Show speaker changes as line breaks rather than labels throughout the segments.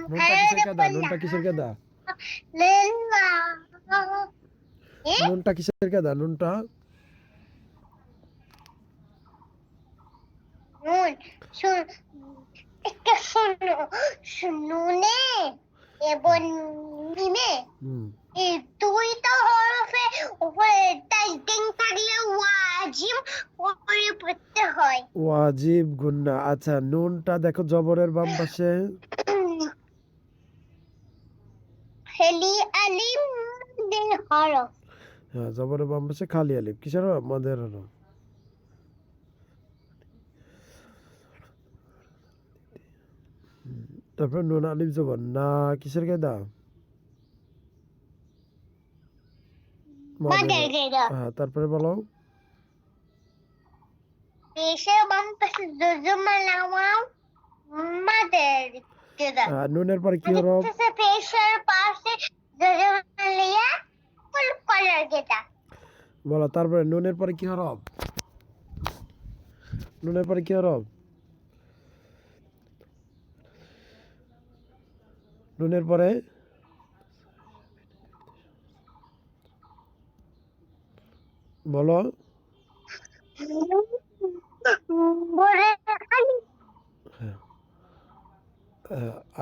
নুনটা কিসের কাদা নুনটা কিসের কাদা
লেলা এ
নুনটা কিসের কাদা নুনটা
নুন শুন একটা শুনো শুনুনে এবং মিমে ওয়াজিব উপরে পড়তে হয়।
ওয়াজিব গুন্না। আচ্ছা নুনটা দেখো জবরের বাম পাশে।
আলিম হরফ।
হ্যাঁ জবরের বাম পাশে খালি আলিফ কিসের? মদের হরফ। তারপরে নুন আলিফ জবর। না কিসের।
গেরা
হ্যাঁ তারপরে বলো
পেশে বাম পাশে জুজুমা লাওয়াও মাদের গেরা
হ্যাঁ, নুনের পরে কি
গেরা
বলো তারপরে নুনের পরে কি হরফ নুনের পরে কি হরফ নুনের পরে বলো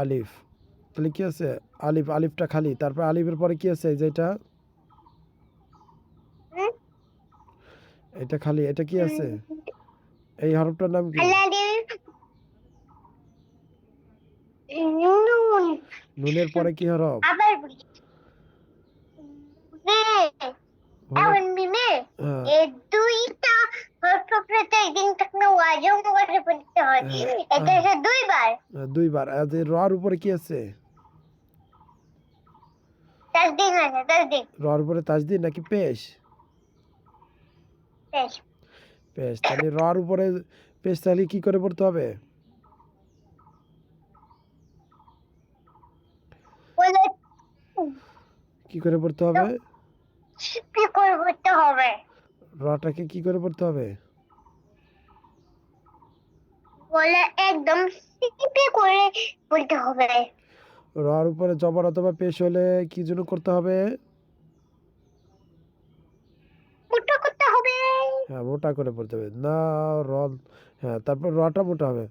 আলিফ। তাহলে কি আছে? আলিফ আলিফটা খালি। তারপরে আলিফের পরে কি আছে? যেটা এটা? খালি। এটা কি আছে? এই হরফটার নাম কি? নুনের পরে কি হরফ
আবার বলি মে
বলো।
এখন মিমে
হ্যাঁ,
এই দুইটা হরফে দিন থাকলে ওয়াজব করে পড়তে হয়
হ্যাঁ,
এটা হচ্ছে দুইবার।
আর যে রর উপরে কি আছে?
তাসদিন আছে তাসদিন
রর উপরে তাজদিদ নাকি পেশ?
বেশ
পেশ তাহলে রর উপরে পেশ তাহলে কি করে পড়তে হবে? কি করে পড়তে হবে?
কি করে পড়তে হবে?
রটাকে কি করে পড়তে হবে?
বলে একদম করে বলতে হবে।
রর উপরে জবর অথবা পেশ হলে কি জন্য করতে হবে?
মোটা করতে হবে।
হ্যাঁ মোটা করে পড়তে হবে। না র হ্যাঁ তারপর রটা মোটা হবে।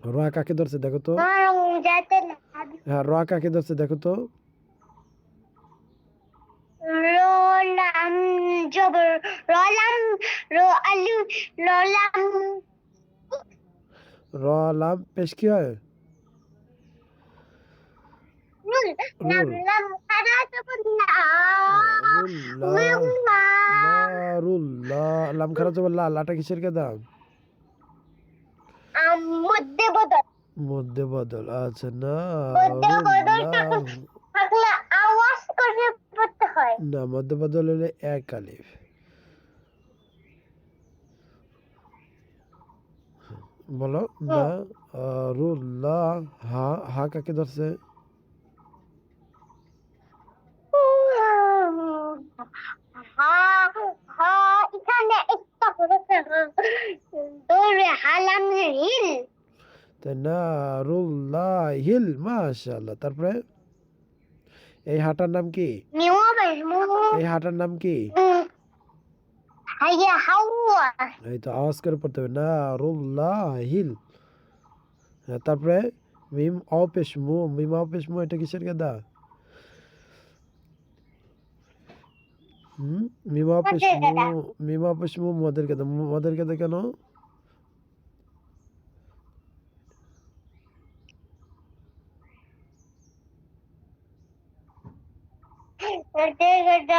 র কাকে ধরছে দেখো তো? হ্যাঁ র কাকে ধরছে দেখো তো?
জবর রোলাম র
লাম পেশ কি হয়
খারা
লাটা কিসের
মধ্যে বদল।
মধ্যে বদল আচ্ছা না
মধ্যে বদল
হলে এক আলিফ বলো না রুল লা হা হা কাকে ধরছে
হ্যাঁ হ্যাঁ এখানে একটা করেছে দৌড়ে হালাম হিল
তাই না রুল লা হিল মাশাআল্লাহ তারপরে এই হাটার নাম কি
নিও বেশমু
এই হাটার নাম কি
হাইয়া হাওয়া
এই তো আওয়াজ করে পড়তে হবে না রুল লা হিল হ্যাঁ তারপরে মিম অপেশ মু মিম অপেশ মু এটা কিসের গাদা হুম মিম অপেশ
মদের গাদা।
মু মিম অপেশ মু মদের গাদা মু- মদের গাদা কেন
গদে গদা